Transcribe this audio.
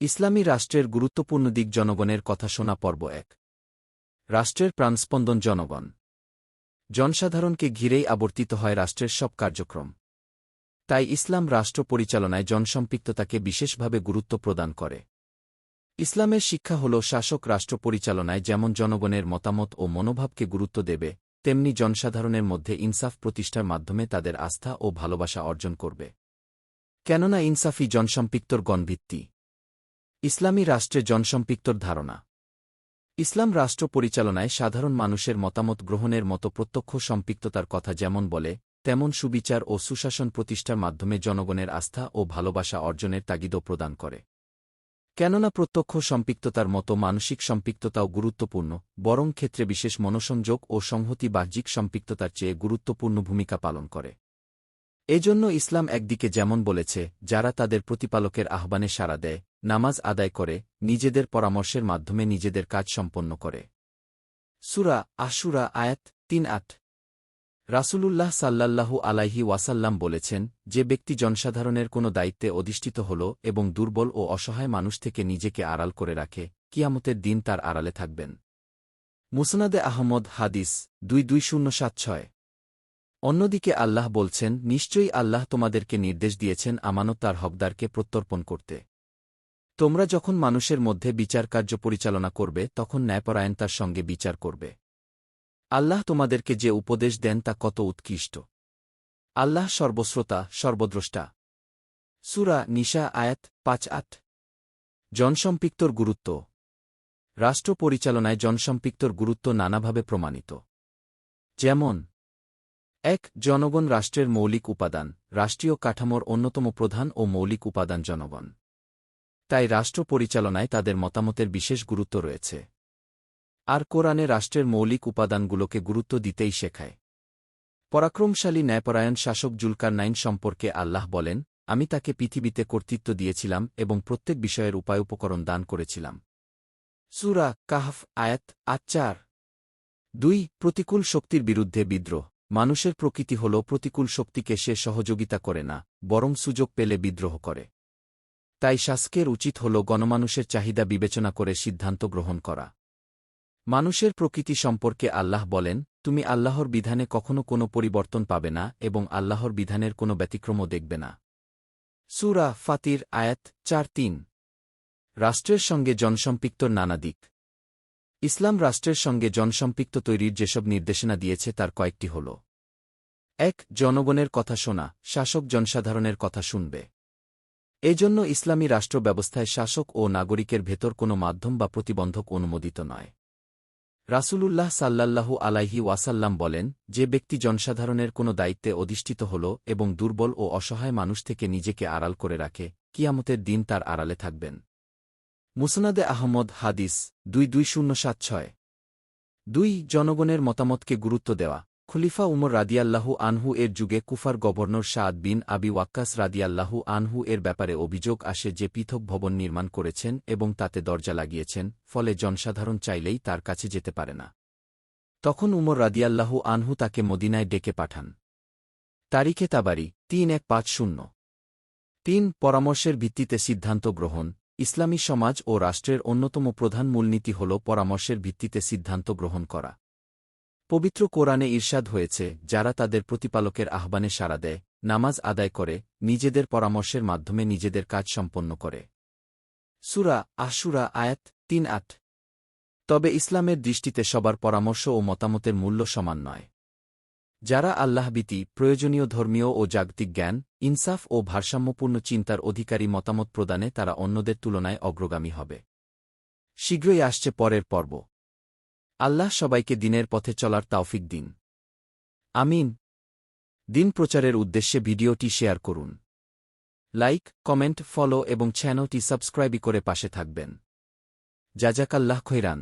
ইসলামী রাষ্ট্রের গুরুত্বপূর্ণ দিক জনগণের কথা শোনা পর্ব এক। রাষ্ট্রের প্রাণস্পন্দন জনগণ। জনসাধারণকে ঘিরেই আবর্তিত হয় রাষ্ট্রের সব কার্যক্রম। তাই ইসলাম রাষ্ট্র পরিচালনায় জনসম্পৃক্ততাকে বিশেষভাবে গুরুত্ব প্রদান করে। ইসলামের শিক্ষা হল শাসক রাষ্ট্র পরিচালনায় যেমন জনগণের মতামত ও মনোভাবকে গুরুত্ব দেবে, তেমনি জনসাধারণের মধ্যে ইনসাফ প্রতিষ্ঠার মাধ্যমে তাদের আস্থা ও ভালোবাসা অর্জন করবে। কেননা ইনসাফি জনসম্পৃক্তর গণভিত্তি। ইসলামী রাষ্ট্রে জনসম্পৃক্তর ধারণা। ইসলাম রাষ্ট্র পরিচালনায় সাধারণ মানুষের মতামত গ্রহণের মতো প্রত্যক্ষ সম্পৃক্ততার কথা যেমন বলে, তেমন সুবিচার ও সুশাসন প্রতিষ্ঠার মাধ্যমে জনগণের আস্থা ও ভালোবাসা অর্জনের তাগিদও প্রদান করে। কেননা প্রত্যক্ষ সম্পৃক্ততার মতো মানসিক সম্পৃক্ততাও গুরুত্বপূর্ণ, বরং ক্ষেত্রে বিশেষ মনোসংযোগ ও সংহতি বাহ্যিক সম্পৃক্ততার চেয়ে গুরুত্বপূর্ণ ভূমিকা পালন করে। এজন্য ইসলাম একদিকে যেমন বলেছে, যারা তাদের প্রতিপালকের আহ্বানে সাড়া দেয়, নামাজ আদায় করে, নিজেদের পরামর্শের মাধ্যমে নিজেদের কাজ সম্পন্ন করে। সুরা আশুরা, আয়াত তিন আট। রাসূলুল্লাহ সাল্লাল্লাহু আলাইহি ওয়াসাল্লাম বলেছেন, যে ব্যক্তি জনসাধারণের কোনো দায়িত্বে অধিষ্ঠিত হল এবং দুর্বল ও অসহায় মানুষ থেকে নিজেকে আড়াল করে রাখে, কিয়ামতের দিন তার আড়ালে থাকবেন। মুসনাদে আহমদ হাদিস দুই দুই শূন্য সাত ছয়। অন্যদিকে আল্লাহ বলছেন, নিশ্চয়ই আল্লাহ তোমাদেরকে নির্দেশ দিয়েছেন আমানত তার হকদারকে প্রত্যর্পণ করতে। তোমরা যখন মানুষের মধ্যে বিচার কার্য পরিচালনা করবে, তখন ন্যায়পরায়ণ তার সঙ্গে বিচার করবে। আল্লাহ তোমাদেরকে যে উপদেশ দেন তা কত উৎকৃষ্ট। আল্লাহ সর্বশ্রোতা, সর্বদ্রষ্টা। সুরা নিশা আয়াত পাঁচ আট। জনসম্পৃক্তর গুরুত্ব। রাষ্ট্র পরিচালনায় জনসম্পৃক্তর গুরুত্ব নানাভাবে প্রমাণিত। যেমন এক, জনগণ রাষ্ট্রের মৌলিক উপাদান, রাষ্ট্রীয় কাঠামোর অন্যতম প্রধান ও মৌলিক উপাদান জনগণ। তাই রাষ্ট্র পরিচালনায় তাদের মতামতের বিশেষ গুরুত্ব রয়েছে। আর কোরআনে রাষ্ট্রের মৌলিক উপাদানগুলোকে গুরুত্ব দিতেই শেখায়। পরাক্রমশালী ন্যায়পরায়ণ শাসক জুলকার নাইন সম্পর্কে আল্লাহ বলেন, আমি তাকে পৃথিবীতে কর্তৃত্ব দিয়েছিলাম এবং প্রত্যেক বিষয়ের উপায় উপকরণ দান করেছিলাম। সুরা কাহফ, আয়াত আচ্চার দুই, প্রতিকূল শক্তির বিরুদ্ধে বিদ্রোহ। মানুষের প্রকৃতি হল প্রতিকূল শক্তিকে সে সহযোগিতা করে না, বরং সুযোগ পেলে বিদ্রোহ করে। তাই শাসকের উচিত হল গণমানুষের চাহিদা বিবেচনা করে সিদ্ধান্ত গ্রহণ করা। মানুষের প্রকৃতি সম্পর্কে আল্লাহ বলেন, তুমি আল্লাহর বিধানে কখনো কোনো পরিবর্তন পাবে না এবং আল্লাহর বিধানের কোনো ব্যতিক্রমও দেখবে না। সুরা ফাতির আয়াত চার তিন। রাষ্ট্রের সঙ্গে জনসম্পৃক্তর নানা দিক। ইসলাম রাষ্ট্রের সঙ্গে জনসম্পৃক্ত তৈরির যেসব নির্দেশনা দিয়েছে তার কয়েকটি হল। এক, জনগণের কথা শোনা, শাসক জনসাধারণের কথা শুনবে। এজন্য ইসলামী রাষ্ট্র ব্যবস্থায় শাসক ও নাগরিকের ভেতর কোনো মাধ্যম বা প্রতিবন্ধক অনুমোদিত নয়। রাসূলুল্লাহ সাল্লাল্লাহু আলাইহি ওয়াসাল্লাম বলেন, যে ব্যক্তি জনসাধারণের কোনো দায়িত্বে অধিষ্ঠিত হল এবং দুর্বল ও অসহায় মানুষ থেকে নিজেকে আড়াল করে রাখে, কিয়ামতের দিন তার আড়ালে থাকবেন। মুসনাদে আহমদ হাদিস দুই দুই শূন্য সাত ছয়। দুই জনগণের মতামতকে গুরুত্ব দেওয়া। খলিফা উমর রাদিয়াল্লাহু আনহু এর যুগে কুফার গভর্নর সাদ বিন আবি ওয়াক্কাস রাদিয়াল্লাহু আনহু এর ব্যাপারে অভিযোগ আসে যে পৃথক ভবন নির্মাণ করেছেন এবং তাতে দরজা লাগিয়েছেন, ফলে জনসাধারণ চাইলেই তার কাছে যেতে পারে না। তখন উমর রাদিয়াল্লাহু আনহু তাকে মদিনায় ডেকে পাঠান। তারিখে তাবারি, তিন এক পাঁচ শূন্য। তিন পরামর্শের ভিত্তিতে সিদ্ধান্ত গ্রহণ ইসলামী সমাজ ও রাষ্ট্রের অন্যতম প্রধান মূলনীতি হল পরামর্শের ভিত্তিতে সিদ্ধান্ত গ্রহণ করা। পবিত্র কোরআনে ঈর্ষাদ হয়েছে, যারা তাদের প্রতিপালকের আহ্বানে সাড়া দেয়, নামাজ আদায় করে, নিজেদের পরামর্শের মাধ্যমে নিজেদের কাজ সম্পন্ন করে। সুরা আশুরা আয়াত তিন আট। তবে ইসলামের দৃষ্টিতে সবার পরামর্শ ও মতামতের মূল্য সমান নয়। যারা আল্লাহবিতি প্রয়োজনীয় ধর্মীয় ও জাগতিক জ্ঞান, ইনসাফ ও ভারসাম্যপূর্ণ চিন্তার অধিকারী মতামত প্রদানে তারা অন্যদের তুলনায় অগ্রগামী হবে। শীঘ্রই আসছে পরের পর্ব। আল্লাহ সবাইকে দিনের পথে চলার তাওফিক দিন। আমিন। দিন প্রচারের উদ্দেশ্যে ভিডিওটি শেয়ার করুন। লাইক, কমেন্ট, ফলো এবং চ্যানেলটি সাবস্ক্রাইবই করে পাশে থাকবেন। জাজাকাল্লাহ খৈরান।